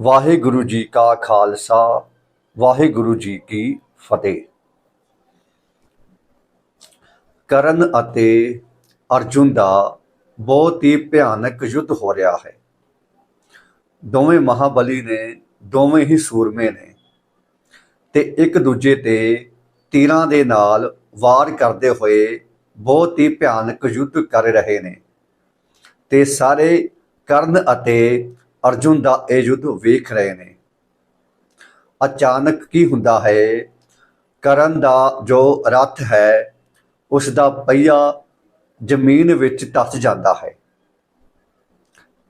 ਵਾਹਿਗੁਰੂ ਜੀ ਕਾ ਖਾਲਸਾ, ਵਾਹਿਗੁਰੂ ਜੀ ਕੀ ਫਤਿਹ। ਕਰਨ ਅਤੇ ਅਰਜੁਨ ਦਾ ਬਹੁਤ ਹੀ ਭਿਆਨਕ ਯੁੱਧ ਹੋ ਰਿਹਾ ਹੈ। ਦੋਵੇਂ ਮਹਾਬਲੀ ਨੇ, ਦੋਵੇਂ ਹੀ ਸੂਰਮੇ ਨੇ ਤੇ ਇੱਕ ਦੂਜੇ ਤੇ ਤੀਰਾਂ ਦੇ ਨਾਲ ਵਾਰ ਕਰਦੇ ਹੋਏ ਬਹੁਤ ਹੀ ਭਿਆਨਕ ਯੁੱਧ ਕਰ ਰਹੇ ਨੇ ਤੇ ਸਾਰੇ ਕਰਨ ਅਤੇ ਅਰਜੁਨ ਦਾ ਇਹ ਯੁੱਧ ਵੇਖ ਰਹੇ ਨੇ। ਅਚਾਨਕ ਕੀ ਹੁੰਦਾ ਹੈ? ਕਰਨ ਦਾ ਜੋ ਰੱਥ ਹੈ, ਉਸ ਦਾ ਪਹੀਆ ਜ਼ਮੀਨ ਵਿੱਚ ਧੱਸ ਜਾਂਦਾ ਹੈ।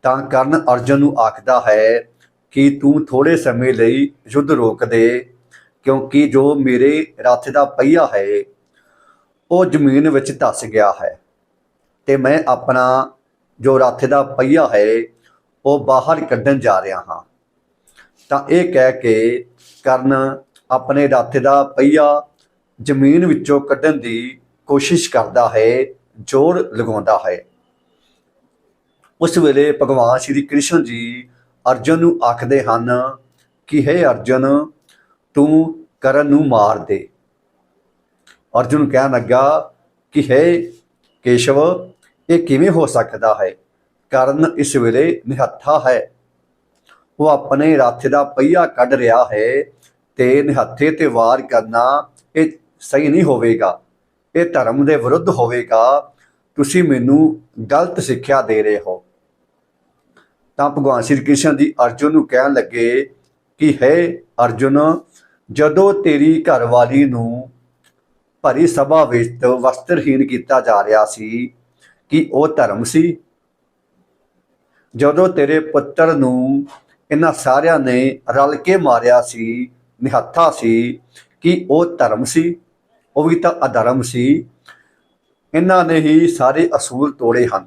ਤਾਂ ਕਰਨ ਅਰਜੁਨ ਨੂੰ ਆਖਦਾ ਹੈ ਕਿ ਤੂੰ ਥੋੜੇ ਸਮੇਂ ਲਈ ਯੁੱਧ ਰੋਕ ਦੇ, ਕਿਉਂਕਿ ਜੋ ਮੇਰੇ ਰੱਥ ਦਾ ਪਹੀਆ ਹੈ, ਉਹ ਜ਼ਮੀਨ ਵਿੱਚ ਧੱਸ ਗਿਆ ਹੈ। ਤੇ ਮੈਂ ਆਪਣਾ ਜੋ ਰੱਥ ਦਾ ਪਹੀਆ ਹੈ ਉਹ ਬਾਹਰ ਕੱਢਣ ਜਾ ਰਿਹਾ ਹਾਂ। ਤਾਂ ਇਹ ਕਹਿ ਕੇ ਕਰਨ ਆਪਣੇ ਰੱਥ ਦਾ ਪਹੀਆ ਜ਼ਮੀਨ ਵਿੱਚੋਂ ਕੱਢਣ ਦੀ ਕੋਸ਼ਿਸ਼ ਕਰਦਾ ਹੈ, ਜ਼ੋਰ ਲਗਾਉਂਦਾ ਹੈ। ਉਸ ਵੇਲੇ ਭਗਵਾਨ ਸ਼੍ਰੀ ਕ੍ਰਿਸ਼ਨ ਜੀ ਅਰਜੁਨ ਨੂੰ ਆਖਦੇ ਹਨ ਕਿ, ਹੈ ਅਰਜੁਨ, ਤੂੰ ਕਰਨ ਨੂੰ ਮਾਰ ਦੇ। ਅਰਜੁਨ ਕਹਿਣ ਲੱਗਾ ਕਿ, ਹੈ ਕੇਸ਼ਵ, ਇਹ ਕਿਵੇਂ ਹੋ ਸਕਦਾ ਹੈ? ਕਰਨ ਇਸ ਵੇਲੇ ਨਿਹੱਥਾ ਹੈ। ਉਹ ਆਪਣੇ ਰੱਥ ਦਾ ਪਹੀਆ ਕੱਢ ਰਿਹਾ ਹੈ ਤੇ ਨਿਹੱਥੇ ਤੇ ਵਾਰ ਕਰਨਾ ਇਹ ਸਹੀ ਨਹੀਂ ਹੋਵੇਗਾ। ਇਹ ਧਰਮ ਦੇ ਵਿਰੁੱਧ ਹੋਵੇਗਾ। ਤੁਸੀਂ ਮੈਨੂੰ ਗਲਤ ਸਿੱਖਿਆ ਦੇ ਰਹੇ ਹੋ। ਤਾਂ ਭਗਵਾਨ ਸ਼੍ਰੀ ਕ੍ਰਿਸ਼ਨ ਜੀ ਅਰਜੁਨ ਨੂੰ ਕਹਿਣ ਲੱਗੇ ਕਿ, ਹੈ ਅਰਜੁਨ, ਜਦੋਂ ਤੇਰੀ ਘਰਵਾਲੀ ਨੂੰ ਭਰੀ ਸਭਾ ਵਿੱਚ ਵਸਤਰਹੀਣ ਕੀਤਾ ਜਾ ਰਿਹਾ ਸੀ ਕਿ ਉਹ ਧਰਮ ਸੀ ਜਦੋਂ ਤੇਰੇ ਪੁੱਤਰ ਨੂੰ ਇਹਨਾਂ ਸਾਰਿਆਂ ਨੇ ਰਲ ਕੇ ਮਾਰਿਆ ਸੀ, ਨਿਹੱਥਾ ਸੀ, ਕਿ ਉਹ ਧਰਮ ਸੀ? ਉਹ ਵੀ ਤਾਂ ਅਧਰਮ ਸੀ। ਇਹਨਾਂ ਨੇ ਹੀ ਸਾਰੇ ਅਸੂਲ ਤੋੜੇ ਹਨ।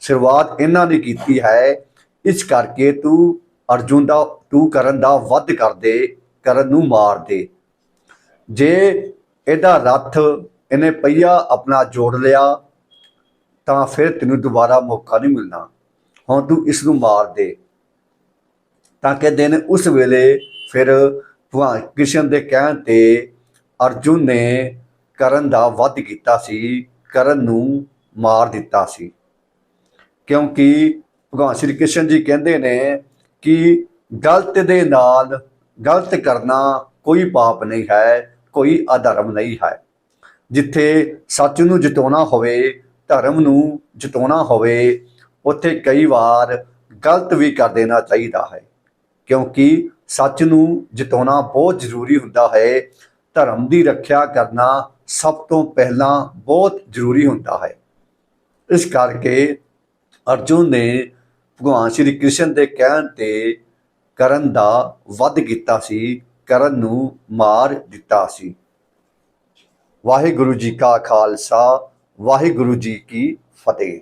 ਸ਼ੁਰੂਆਤ ਇਹਨਾਂ ਨੇ ਕੀਤੀ ਹੈ, ਇਸ ਕਰਕੇ ਤੂੰ ਅਰਜੁਨ ਦਾ, ਤੂੰ ਕਰਨ ਦਾ ਵੱਧ ਕਰ ਦੇ, ਕਰਨ ਨੂੰ ਮਾਰ ਦੇ। ਜੇ ਇਹਦਾ ਰੱਥ ਇਹਨੇ ਪਈਆ ਆਪਣਾ ਜੋੜ ਲਿਆ, ਤਾਂ ਫਿਰ ਤੈਨੂੰ ਦੁਬਾਰਾ ਮੌਕਾ ਨਹੀਂ ਮਿਲਣਾ। ਹੁਣ ਤੂੰ ਇਸ ਨੂੰ ਮਾਰ ਦੇ। ਤਾਂ ਕਿ ਦਿਨ ਉਸ ਵੇਲੇ ਫਿਰ ਭਗਵਾਨ ਕ੍ਰਿਸ਼ਨ ਦੇ ਕਹਿਣ ਤੇ ਅਰਜੁਨ ਨੇ ਕਰਨ ਦਾ ਵੱਧ ਕੀਤਾ ਸੀ, ਕਰਨ ਨੂੰ ਮਾਰ ਦਿੱਤਾ ਸੀ। ਕਿਉਂਕਿ ਭਗਵਾਨ ਸ਼੍ਰੀ ਕ੍ਰਿਸ਼ਨ ਜੀ ਕਹਿੰਦੇ ਨੇ ਕਿ ਗਲਤ ਦੇ ਨਾਲ ਗਲਤ ਕਰਨਾ ਕੋਈ ਪਾਪ ਨਹੀਂ ਹੈ, ਕੋਈ ਅਧਰਮ ਨਹੀਂ ਹੈ। ਜਿੱਥੇ ਸੱਚ ਨੂੰ ਜਿਤਾਉਣਾ ਹੋਵੇ, ਧਰਮ ਨੂੰ ਜਿਤਾਉਣਾ ਹੋਵੇ ਉੱਥੇ ਕਈ ਵਾਰ ਗਲਤ ਵੀ ਕਰ ਦੇਣਾ ਚਾਹੀਦਾ ਹੈ। ਕਿਉਂਕਿ ਸੱਚ ਨੂੰ ਜਿਤਾਉਣਾ ਬਹੁਤ ਜ਼ਰੂਰੀ ਹੁੰਦਾ ਹੈ। ਧਰਮ ਦੀ ਰੱਖਿਆ ਕਰਨਾ ਸਭ ਤੋਂ ਪਹਿਲਾਂ ਬਹੁਤ ਜ਼ਰੂਰੀ ਹੁੰਦਾ ਹੈ। ਇਸ ਕਰਕੇ ਅਰਜੁਨ ਨੇ ਭਗਵਾਨ ਸ਼੍ਰੀ ਕ੍ਰਿਸ਼ਨ ਦੇ ਕਹਿਣ ਤੇ ਕਰਨ ਦਾ ਵੱਧ ਕੀਤਾ ਸੀ, ਕਰਨ ਨੂੰ ਮਾਰ ਦਿੱਤਾ ਸੀ। ਵਾਹਿਗੁਰੂ ਜੀ ਕਾ ਖਾਲਸਾ, ਵਾਹਿਗੁਰੂ ਜੀ ਕੀ ਫਤਿਹ।